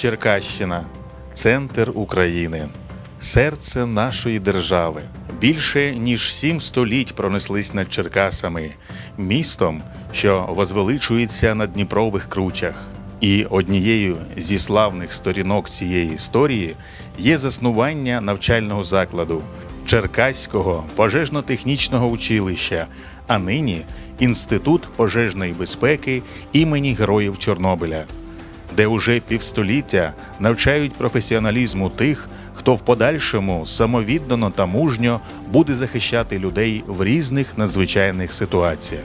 Черкащина, центр України, серце нашої держави. Більше ніж сім століть пронеслись над Черкасами, містом, що возвеличується на Дніпрових кручах. І однією зі славних сторінок цієї історії є заснування навчального закладу Черкаського пожежно-технічного училища, а нині Інститут пожежної безпеки імені Героїв Чорнобиля де уже півстоліття навчають професіоналізму тих, хто в подальшому самовіддано та мужньо буде захищати людей в різних надзвичайних ситуаціях.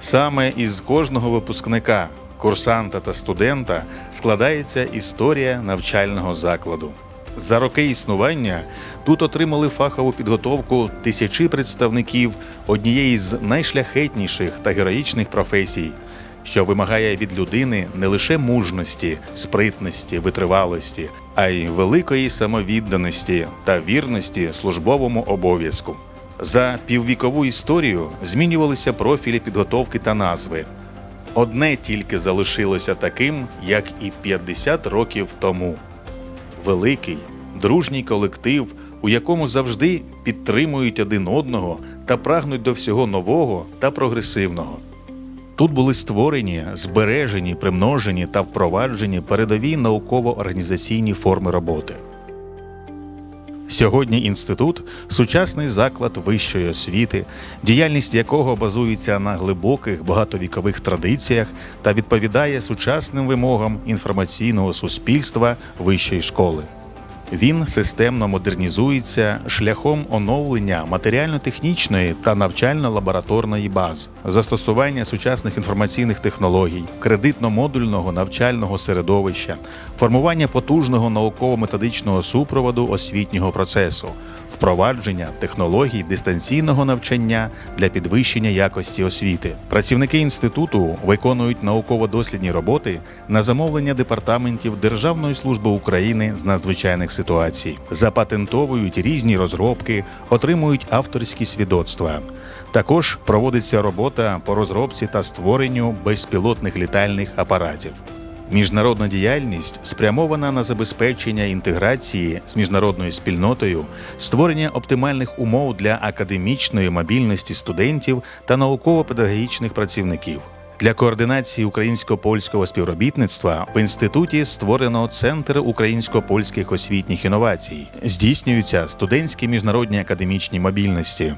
Саме із кожного випускника, курсанта та студента складається історія навчального закладу. За роки існування тут отримали фахову підготовку тисячі представників однієї з найшляхетніших та героїчних професій, що вимагає від людини не лише мужності, спритності, витривалості, а й великої самовідданості та вірності службовому обов'язку. За піввікову історію змінювалися профілі підготовки та назви. Одне тільки залишилося таким, як і 50 років тому великий, дружній колектив, у якому завжди підтримують один одного та прагнуть до всього нового та прогресивного. Тут були створені, збережені, примножені та впроваджені передові науково-організаційні форми роботи. Сьогодні інститут сучасний заклад вищої освіти, діяльність якого базується на глибоких багатовікових традиціях та відповідає сучасним вимогам інформаційного суспільства вищої школи. Він системно модернізується шляхом оновлення матеріально-технічної та навчально-лабораторної баз, застосування сучасних інформаційних технологій, кредитно-модульного навчального середовища, формування потужного науково-методичного супроводу освітнього процесу, впровадження технологій дистанційного навчання для підвищення якості освіти. Працівники інституту виконують науково-дослідні роботи на замовлення департаментів Державної служби України з надзвичайних ситуацій, запатентовують різні розробки, отримують авторські свідоцтва. Також проводиться робота по розробці та створенню безпілотних літальних апаратів. Міжнародна діяльність спрямована на забезпечення інтеграції з міжнародною спільнотою, створення оптимальних умов для академічної мобільності студентів та науково-педагогічних працівників. Для координації українсько-польського співробітництва в інституті створено Центр українсько-польських освітніх інновацій. Здійснюються студентські міжнародні академічні мобільності.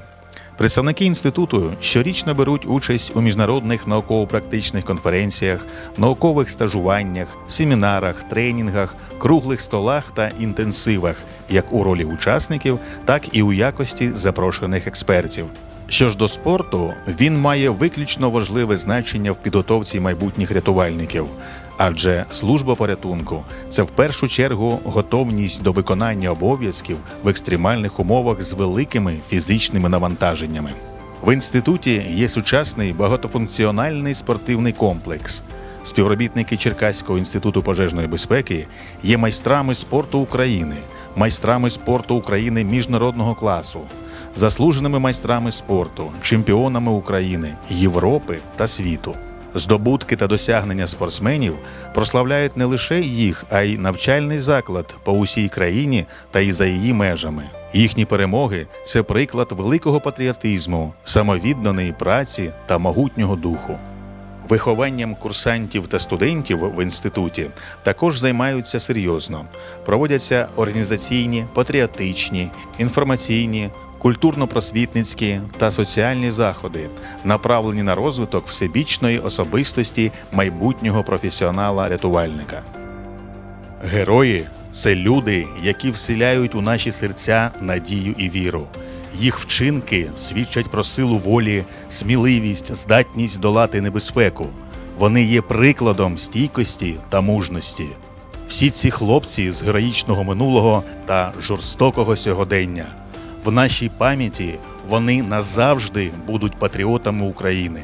Представники інституту щорічно беруть участь у міжнародних науково-практичних конференціях, наукових стажуваннях, семінарах, тренінгах, круглих столах та інтенсивах, як у ролі учасників, так і у якості запрошених експертів. Що ж до спорту, він має виключно важливе значення в підготовці майбутніх рятувальників. Адже служба порятунку це в першу чергу готовність до виконання обов'язків в екстремальних умовах з великими фізичними навантаженнями. В інституті є сучасний багатофункціональний спортивний комплекс. Співробітники Черкаського інституту пожежної безпеки є майстрами спорту України, майстрами спорту України міжнародного класу, заслуженими майстрами спорту, чемпіонами України, Європи та світу. Здобутки та досягнення спортсменів прославляють не лише їх, а й навчальний заклад по усій країні та й за її межами. Їхні перемоги це приклад великого патріотизму, самовідданої праці та могутнього духу. Вихованням курсантів та студентів в інституті також займаються серйозно. Проводяться організаційні, патріотичні, інформаційні, культурно-просвітницькі та соціальні заходи, направлені на розвиток всебічної особистості майбутнього професіонала-рятувальника. Герої це люди, які вселяють у наші серця надію і віру. Їх вчинки свідчать про силу волі, сміливість, здатність долати небезпеку. Вони є прикладом стійкості та мужності. Всі ці хлопці з героїчного минулого та жорстокого сьогодення. В нашій пам'яті вони назавжди будуть патріотами України.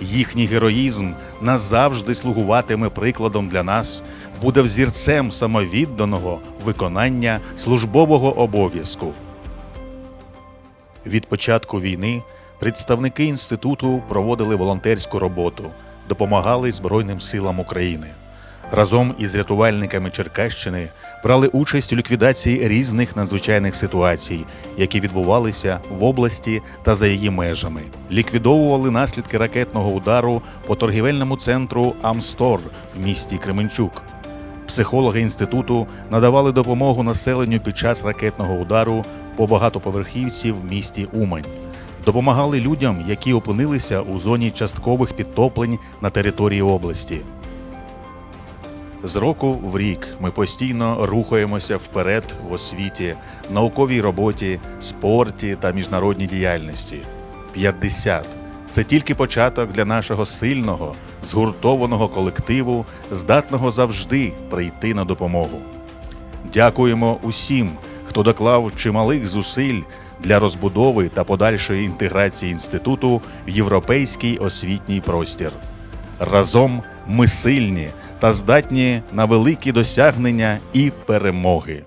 Їхній героїзм назавжди слугуватиме прикладом для нас, буде взірцем самовідданого виконання службового обов'язку. Від початку війни представники інституту проводили волонтерську роботу, допомагали Збройним силам України. Разом із рятувальниками Черкащини брали участь у ліквідації різних надзвичайних ситуацій, які відбувалися в області та за її межами. Ліквідовували наслідки ракетного удару по торгівельному центру Амстор в місті Кременчук. Психологи інституту надавали допомогу населенню під час ракетного удару по багатоповерхівці в місті Умань. Допомагали людям, які опинилися у зоні часткових підтоплень на території області. З року в рік ми постійно рухаємося вперед в освіті, науковій роботі, спорті та міжнародній діяльності. 50 – це тільки початок для нашого сильного, згуртованого колективу, здатного завжди прийти на допомогу. Дякуємо усім, хто доклав чималих зусиль для розбудови та подальшої інтеграції інституту в європейський освітній простір. Разом ми сильні та здатні на великі досягнення і перемоги.